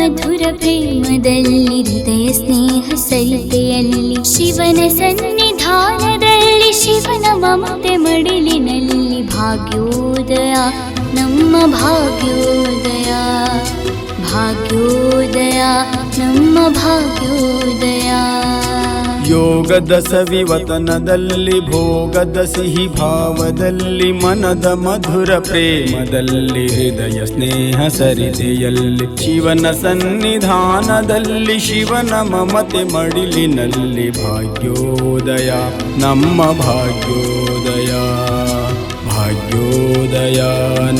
ಮಧುರ ಪ್ರೇಮದಲ್ಲಿ ಹೃದಯ ಸ್ನೇಹ ಸರಿತೆಯಲ್ಲಿ ಶಿವನ ಸನ್ನಿಧಾನದಲ್ಲಿ ಶಿವನ ಮಮತೆ ಮಡಿಲಿನಲ್ಲಿ ಭಾಗ್ಯೋದಯ ನಮ್ಮ ಭಾಗ್ಯೋದಯ ಭಾಗ್ಯೋದಯ ನಮ್ಮ ಭಾಗ್ಯೋದಯ ಯೋಗದ ಸವಿವತನದಲ್ಲಿ ಭೋಗದ ಸಿಹಿ ಭಾವದಲ್ಲಿ, ಮನದ ಮಧುರ ಪ್ರೇಮದಲ್ಲಿ, ಹೃದಯ ಸ್ನೇಹ ಸರಿದೆಯಲ್ಲಿ ಶಿವನ ಸನ್ನಿಧಾನದಲ್ಲಿ, ಶಿವನ ಮಮತೆ ಮಡಿಲಿನಲ್ಲಿ, ಭಾಗ್ಯೋದಯ, ನಮ್ಮ ಭಾಗ್ಯೋದಯ ಭಾಗ್ಯೋದಯ,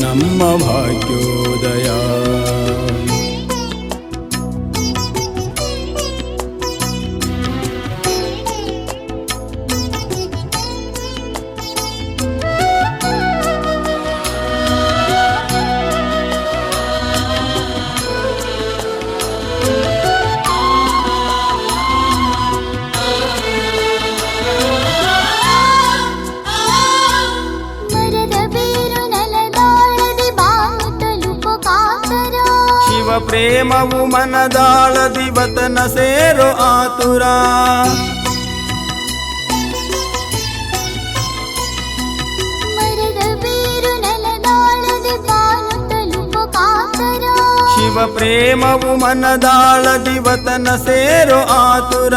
ನಮ್ಮ ಭಾಗ್ಯೋದಯ. ಪ್ರೇಮವು ಮನದಾಳ ದಿವತನ ಸೇರೋ ಆತುರ. ಶಿವ ಪ್ರೇಮವು ಮನದಾಳ ದಿವತನ ಸೇರೋ ಆತುರ.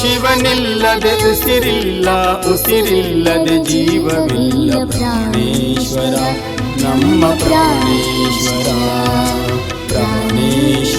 ಶಿವನಿಲ್ಲದೆ ಉಸಿರಿಲ್ಲ ಉಸಿರಿಲ್ಲದೆ ಜೀವವಿಲ್ಲ ಪ್ರಾಣೇಶ್ವರ ನಮ್ಮ ಪ್ರಾಣೇಶ್ವರ. Jesus.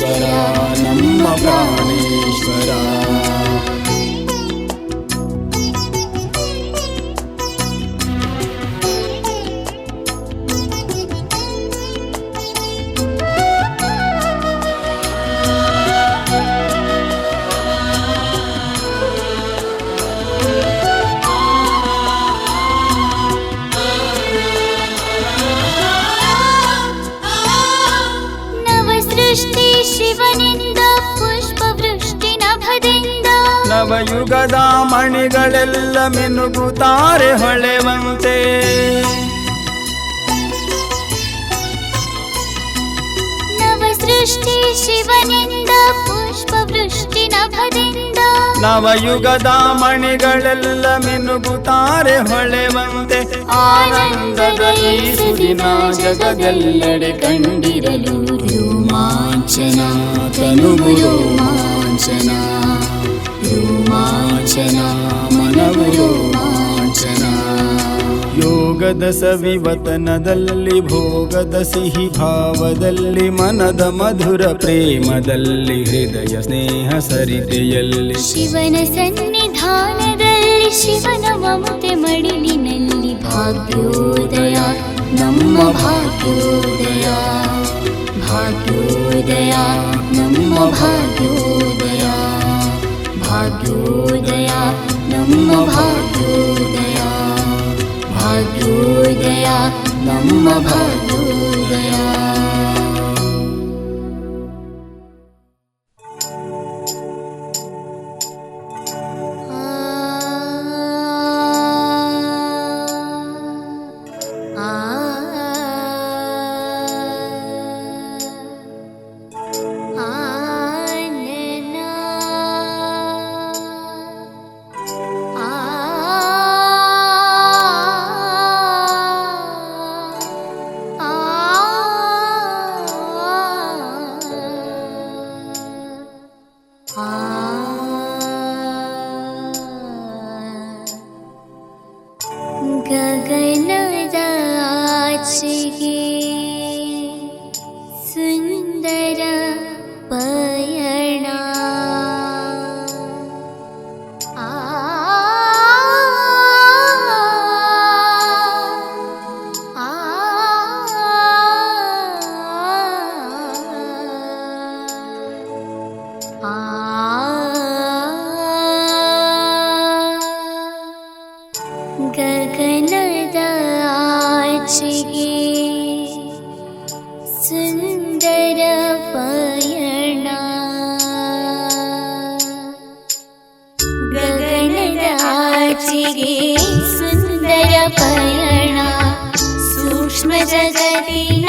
ನವಯುಗದ ಮಣಿಗಳೆಲ್ಲ ಮಿನುಗುತ್ತಾರೆ ಹೊಳೆವಂತೆ ಆನಂದದ ಈ ಸುದಿನ ಜಗದೆಲ್ಲೆಡೆ ಕಂಡಿರಲು ರೋಮಾಂಚನ ತನುವು ರೋಮಾಂಚನ ರೋಮಾಂಚನ ಮನವು ರೋಮಾಂಚನ ಯೋಗದ ಸವಿವತನದಲ್ಲಿ, ಭೋಗದ ಸಿಹಿ ಭಾವದಲ್ಲಿ ಮನದ ಮಧುರ ಪ್ರೇಮದಲ್ಲಿ, ಹೃದಯ ಸ್ನೇಹ ಸರಿತೆಯಲ್ಲಿ. ಶಿವನ ಸನ್ನಿಧಾನದಲ್ಲಿ, ಶಿವನ ಮಮತೆ ಮಡಿಲಿನಲ್ಲಿ, ಭಾಗ್ಯೋದಯ, ನಮ್ಮ ಭಾಗ್ಯೋದಯ ಭಾಗ್ಯೋದಯ, ನಮ್ಮ ಭಾಗ್ಯೋದಯ ಭಾಗ್ಯೋದಯ, ನಮ್ಮ ಭಾಗ್ಯೋದಯ. भाग्योदया नम भाग्योदया गगनदा जगति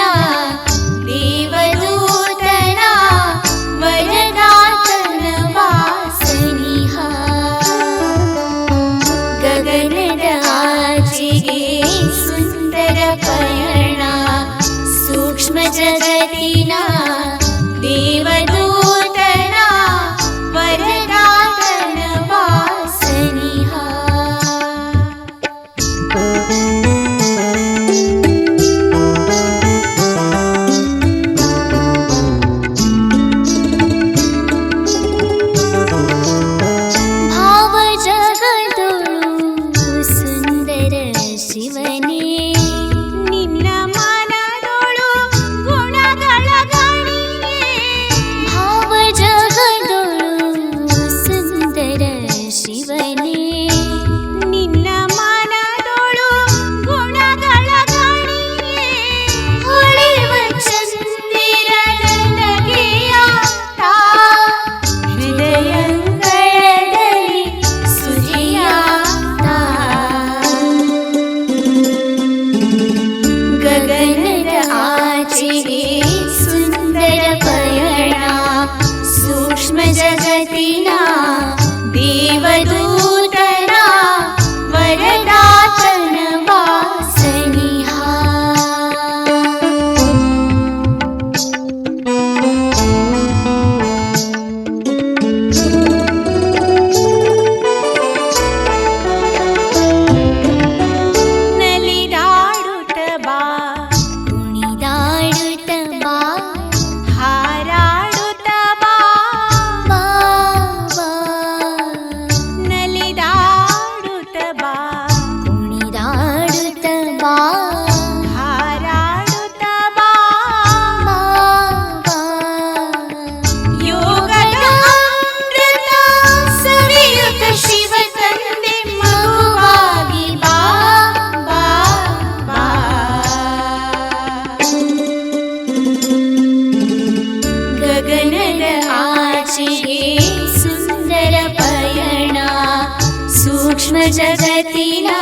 जगतिना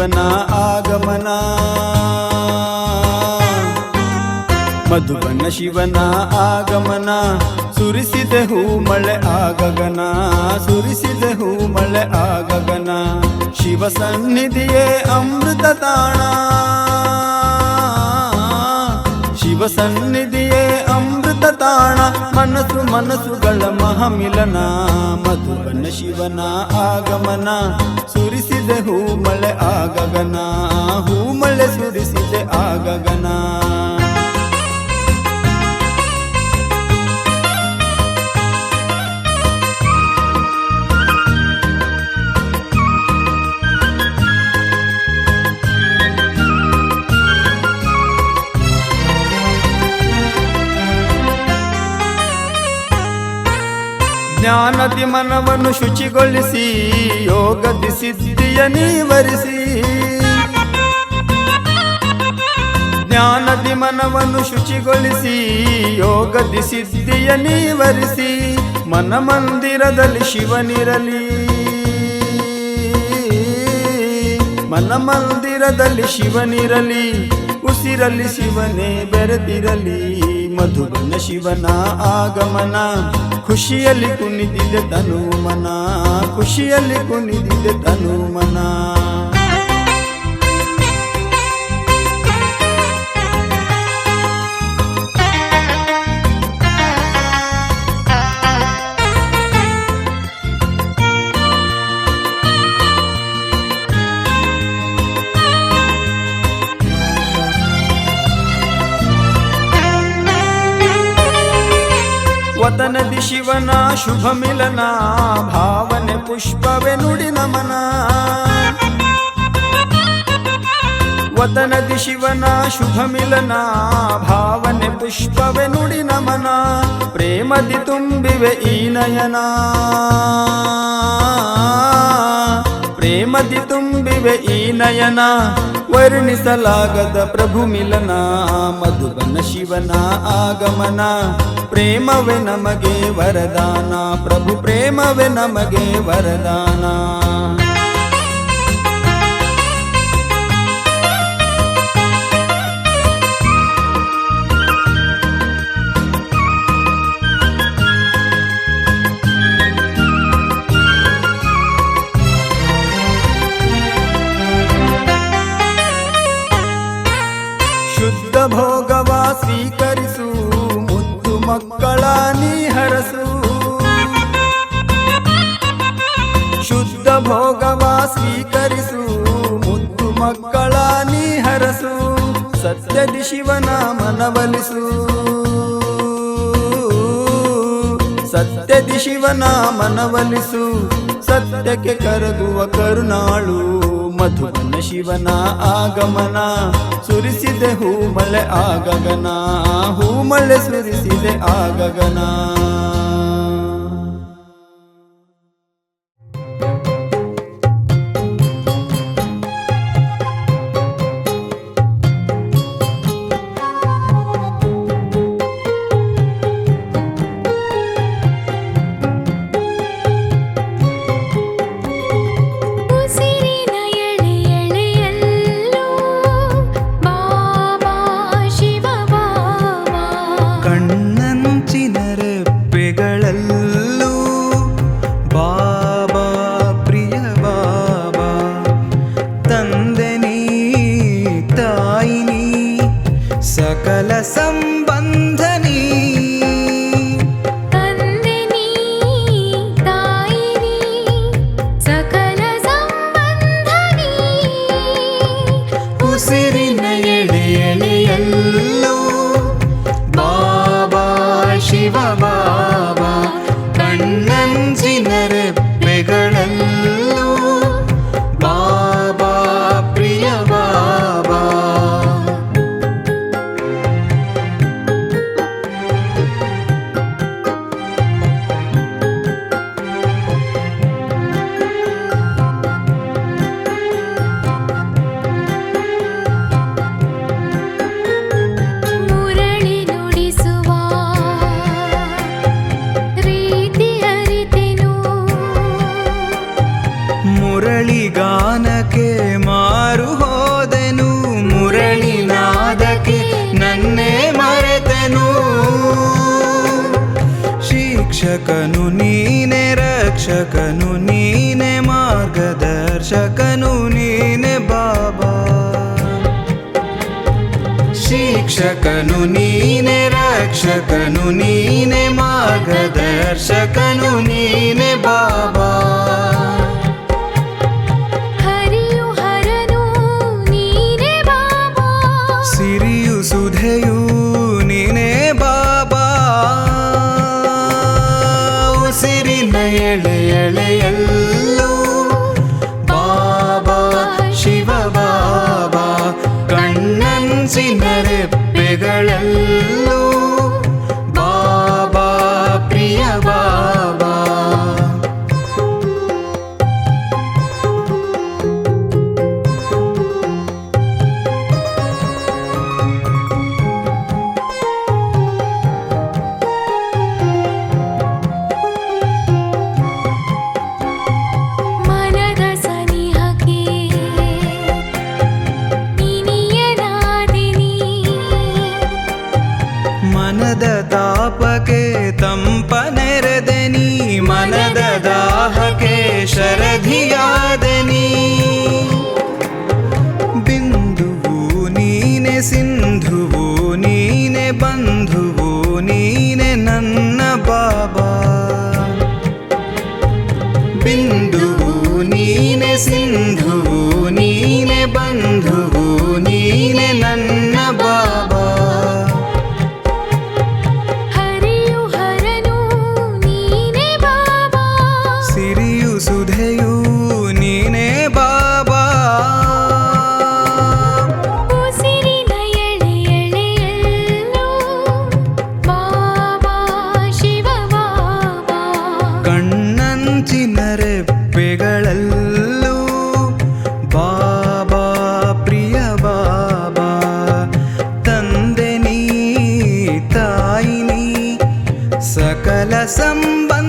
ಜೀವನ ಆಗಮನ. ಮಧುಬನ ಶಿವನ ಆಗಮನ. ಸುರಿಸಿದೆ ಹೂ ಮಳೆ ಆಗಗನ. ಸುರಿಸಿದೆ ಹೂ ಮಳೆ ಆಗಗನ. ಶಿವ ಸನ್ನಿಧಿಯೇ ಅಮೃತ ತಾಣ. ಶಿವ ಸನ್ನಿಧಿಯೇ ಅಮೃತ ತಾಣ. ಮನಸ್ಸು ಮನಸ್ಸುಗಳ ಮಹಮಿಲನ. ಮಧುಬನ ಶಿವನ ಆಗಮನ. ಸುರಿಸಿ ಸುರಿಸಿದೆ ಹೂಮಳೆ ಆ ಗಗನ ಹೂಮಳೆ ಸುರಿಸಿದೆ ಆ ಗಗನ ಜ್ಞಾನದಿ ಮನವನ್ನು ಶುಚಿಗೊಳಿಸಿ ಯೋಗದಿ ಸಿದ್ಧಿಯ ನೀವರಿಸಿ. ಜ್ಞಾನದಿ ಮನವನ್ನು ಶುಚಿಗೊಳಿಸಿ ಯೋಗದಿ ಸಿದ್ಧಿಯ ನೀವರಿಸಿ. ಮನ ಮಂದಿರದಲ್ಲಿ ಶಿವನಿರಲಿ. ಮನ ಮಂದಿರದಲ್ಲಿ ಶಿವನಿರಲಿ. ಉಸಿರಲ್ಲಿ ಶಿವನೇ ಬೆರೆತಿರಲಿ. ಮಧುಬನ ಶಿವನ ಆಗಮನ ಖುಷಿಯಲ್ಲಿ ಕುಣಿದಿದೆ ತನು ಮನ ಖುಷಿಯಲ್ಲಿ ಕುಣಿದಿದೆ ತನು ಮನ ವತನದಿ ಶಿವನ ಶುಭ ಮಿಲನ, ಭಾವನೆ ಪುಷ್ಪವೇ ನುಡಿ ನಮನ. ವತನದಿ ಶಿವನ ಶುಭ ಮಿಲನ, ಭಾವನೆ ಪುಷ್ಪವೇ ನುಡಿ ನಮನ. ಪ್ರೇಮದಿ ತುಂಬಿವೆ ಈ ನಯನ. ಪ್ರೇಮದಿ ತುಂಬಿವೆ ಈ ನಯನ, ವರ್ಣಿಸಲಾಗದ ಪ್ರಭು ಮಿಲನ, ಮಧುಬನ ಶಿವನ ಆಗಮನ. ಪ್ರೇಮವೇ ನಮಗೆ ವರದಾನ, ಪ್ರಭು ಪ್ರೇಮವೇ ನಮಗೆ ವರದಾನ. ಶಿವನ ಮನವಲಿಸು. ಸತ್ಯದಿ ಶಿವನ ಮನವಲಿಸು. ಸತ್ಯಕ್ಕೆ ಕರಗುವ ಕರುಣಾಳು ಮಧುವನ ಶಿವನ ಆಗಮನ. ಸುರಿಸಿದೆ ಹೂಮಳೆ ಆಗಗನ, ಹೂಮಳೆ ಸುರಿಸಿದೆ ಆಗಗನ. ಶಿಕ್ಷಕನು ನೀನೆ ರಕ್ಷಕನು ನೀನೆ ಮಾರ್ಗದರ್ಶಕನು ನೀನೆ ಬಾಬಾ ಶಿಕ್ಷಕನು ನೀನೆ ರಕ್ಷಕನು ನೀನೆ ಮಾರ್ಗದರ್ಶಕನು ನೀನೆ ಬಾಬಾ ಬಂಧುವು ನೀನೆ ನನ್ನ ಬಾಬಾ. ಬಿಂದುವು ನೀನೆ ಸಿಂಧುವು ನೀನೆ ಬಂಧುವು ನೀನೆ ನನ್ನ सकल सम्ब